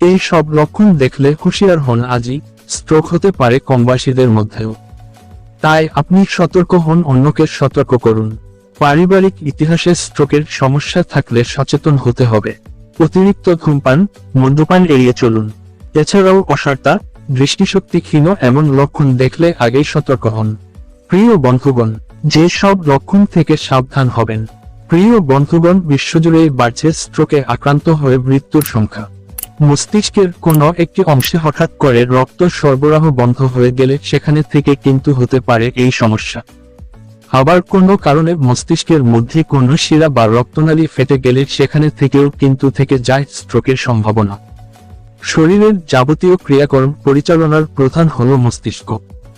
এই সব লক্ষণ দেখলে হুঁশিয়ার হন আজই স্ট্রোক হতে পারে কমবাসীদের মধ্যেও। তাই আপনি সতর্ক হন, অন্যকে সতর্ক করুন। পারিবারিক ইতিহাসে স্ট্রোকের সমস্যা থাকলে সচেতন হতে হবে। অতিরিক্ত ধূমপান, মদ্যপান এড়িয়ে চলুন। এছাড়াও অসারতা, দৃষ্টিশক্তি ক্ষীণ এমন লক্ষণ দেখলে আগেই সতর্ক হন। প্রিয় বন্ধুগণ, যে সব লক্ষণ থেকে সাবধান হবেন। প্রিয় বন্ধুগণ, বিশ্বজুড়েই বাড়ছে স্ট্রোকে আক্রান্ত হয়ে মৃত্যুর সংখ্যা। মস্তিষ্কের কোনো একটি অংশে হঠাৎ করে রক্ত সরবরাহ বন্ধ হয়ে গেলে সেখানে থেকে কিন্তু হতে পারে এই সমস্যা। আবার কোনো কারণে মস্তিষ্কের মধ্যে কোনো শিরা বা রক্তনালী ফেটে গেলে সেখানে থেকেও কিন্তু থেকে যায় স্ট্রোকের সম্ভাবনা। শরীরের যাবতীয় ক্রিয়াকরণ পরিচালনার প্রধান হল মস্তিষ্ক।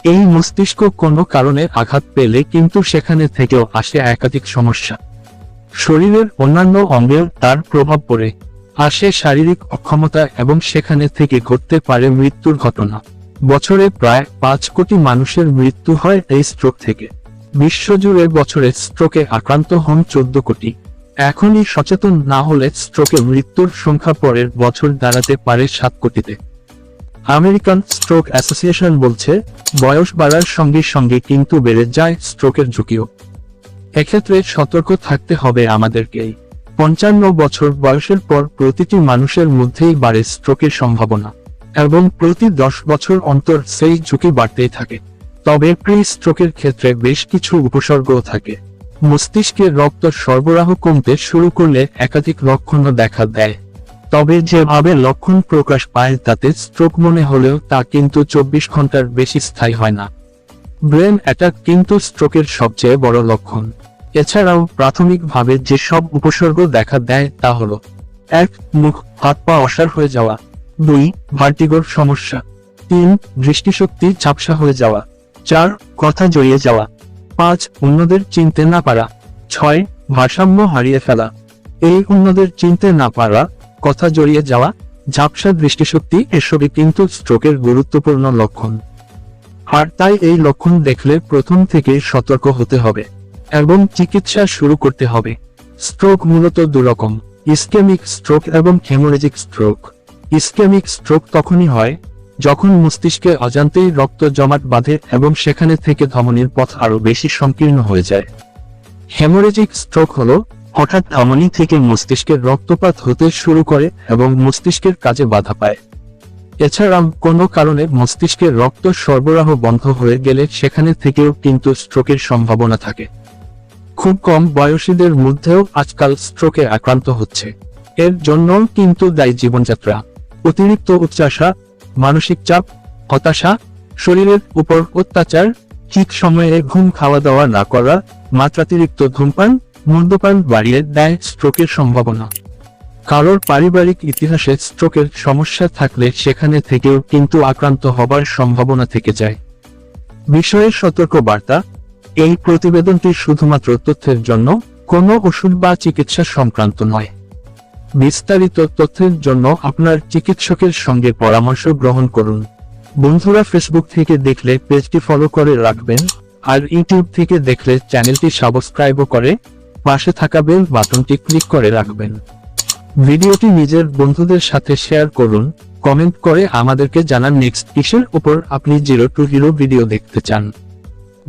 এই মস্তিষ্ক কোনো কারণে আঘাত পেলে কিন্তু সেখানে থেকেও আসে একাধিক সমস্যা। শরীরের অন্যান্য অঙ্গেও তার প্রভাব পড়ে। আসে শারীরিক অক্ষমতা এবং সেখানে থেকে ঘটতে পারে মৃত্যুর ঘটনা। বছরে প্রায় পাঁচ কোটি মানুষের মৃত্যু হয় এই স্ট্রোক থেকে। বিশ্বজুড়ে বছরে স্ট্রোকে আক্রান্ত হন চোদ্দ কোটি। এখনই সচেতন না হলে স্ট্রোকে মৃত্যুর সংখ্যা পরের বছর দাঁড়াতে পারে সাত কোটিতে। আমেরিকান স্ট্রোক অ্যাসোসিয়েশন বলছে, বয়স বাড়ার সঙ্গে সঙ্গে কিন্তু বেড়ে যায় স্ট্রোকের ঝুঁকিও। এক্ষেত্রে সতর্ক থাকতে হবে আমাদেরকেই। পঞ্চান্ন বছর বয়সের পর প্রতিটি মানুষের মধ্যেই বাড়ে স্ট্রোকের সম্ভাবনা, এবং প্রতি দশ বছর অন্তর সেই ঝুঁকি বাড়তেই থাকে। তবে প্রি স্ট্রোকের ক্ষেত্রে বেশ কিছু উপসর্গও থাকে। মস্তিষ্কে রক্ত সরবরাহ কমতে শুরু করলে একাধিক লক্ষণও দেখা দেয়। তবে যেভাবে লক্ষণ প্রকাশ পায় তাতে স্ট্রোক মনে হলেও তা কিন্তু চব্বিশ ঘণ্টার বেশি স্থায়ী হয় না। ব্রেন অ্যাটাক কিন্তু স্ট্রোকের সবচেয়ে বড় লক্ষণ। এছাড়াও প্রাথমিকভাবে যেসব উপসর্গ দেখা দেয় তা হলো, এক, মুখ, হাত পা অসার হয়ে যাওয়া, দুই, ভার্টিগোর সমস্যা, তিন, দৃষ্টিশক্তি ঝাপসা হয়ে যাওয়া, চার, কথা জড়িয়ে যাওয়া, পাঁচ, অন্যদের চিনতে না পারা, ছয়, ভারসাম্য হারিয়ে ফেলা। এই অন্যদের চিনতে না পারা, কথা জড়িয়ে যাওয়া, ঝাপসা দৃষ্টিশক্তি এসবই কিন্তু স্ট্রোকের গুরুত্বপূর্ণ লক্ষণ। আর তাই এই লক্ষণ দেখলে প্রথম থেকে সতর্ক হতে হবে। এবং চিকিৎসা শুরু করতে হবে। স্ট্রোক মূলত দুরকম, ইসকেমিক স্ট্রোক এবং হেমোরেজিক স্ট্রোক। ইসকেমিক স্ট্রোক তখনই হয়, যখন মস্তিষ্কে অজান্তেই রক্ত জমাট বাঁধে এবং সেখানে থেকে ধমনীর পথ আরও বেশি সংকীর্ণ হয়ে যায়। হেমোরেজিক স্ট্রোক হল, হঠাৎ ধমনী থেকে মস্তিষ্কের রক্তপাত হতে শুরু করে এবং মস্তিষ্কের কাজে বাধা পায়। এছাড়া কোনো কারণে মস্তিষ্কের রক্ত সরবরাহ বন্ধ হয়ে গেলে সেখানে থেকেও কিন্তু স্ট্রোকের সম্ভাবনা থাকে। খুব কম বয়সীদের মধ্যেও আজকাল স্ট্রোকে আক্রান্ত হচ্ছে। এর জন্য কিন্তু দায়ী জীবনযাত্রা। অতিরিক্ত উচ্চাসা মানসিক চাপ, হতাশা, শরীরের উপর অত্যাচার, ঠিক সময়ে ঘুম খাওয়া দাওয়া না করা, মাত্রাতিরিক্ত ধূমপান, মদ্যপান বাড়িয়ে দেয় স্ট্রোকের সম্ভাবনা। কারোর পারিবারিক ইতিহাসে স্ট্রোকের সমস্যা থাকলে সেখানে থেকেও কিন্তু আক্রান্ত হবার সম্ভাবনা থেকে যায়। বিষয়ে সতর্ক বার্তা এই প্রতিবেদনটি শুধুমাত্র তথ্যের জন্য, কোনো ওষুধ বা চিকিৎসা সংক্রান্ত নয়। বিস্তারিত তথ্যের জন্য আপনার চিকিৎসকের সঙ্গে পরামর্শ গ্রহণ করুন। বন্ধুরা ফেসবুক থেকে দেখলে পেজটি ফলো করে রাখবেন, আর ইউটিউব থেকে দেখলে চ্যানেলটি সাবস্ক্রাইবও করে পাশে থাকা বেল বাটনটি ক্লিক করে রাখবেন। ভিডিওটি নিজের বন্ধুদের সাথে শেয়ার করুন কমেন্ট করে আমাদেরকে জানান নেক্সট কিসের উপর আপনি জিরো টু হিরো ভিডিও দেখতে চান।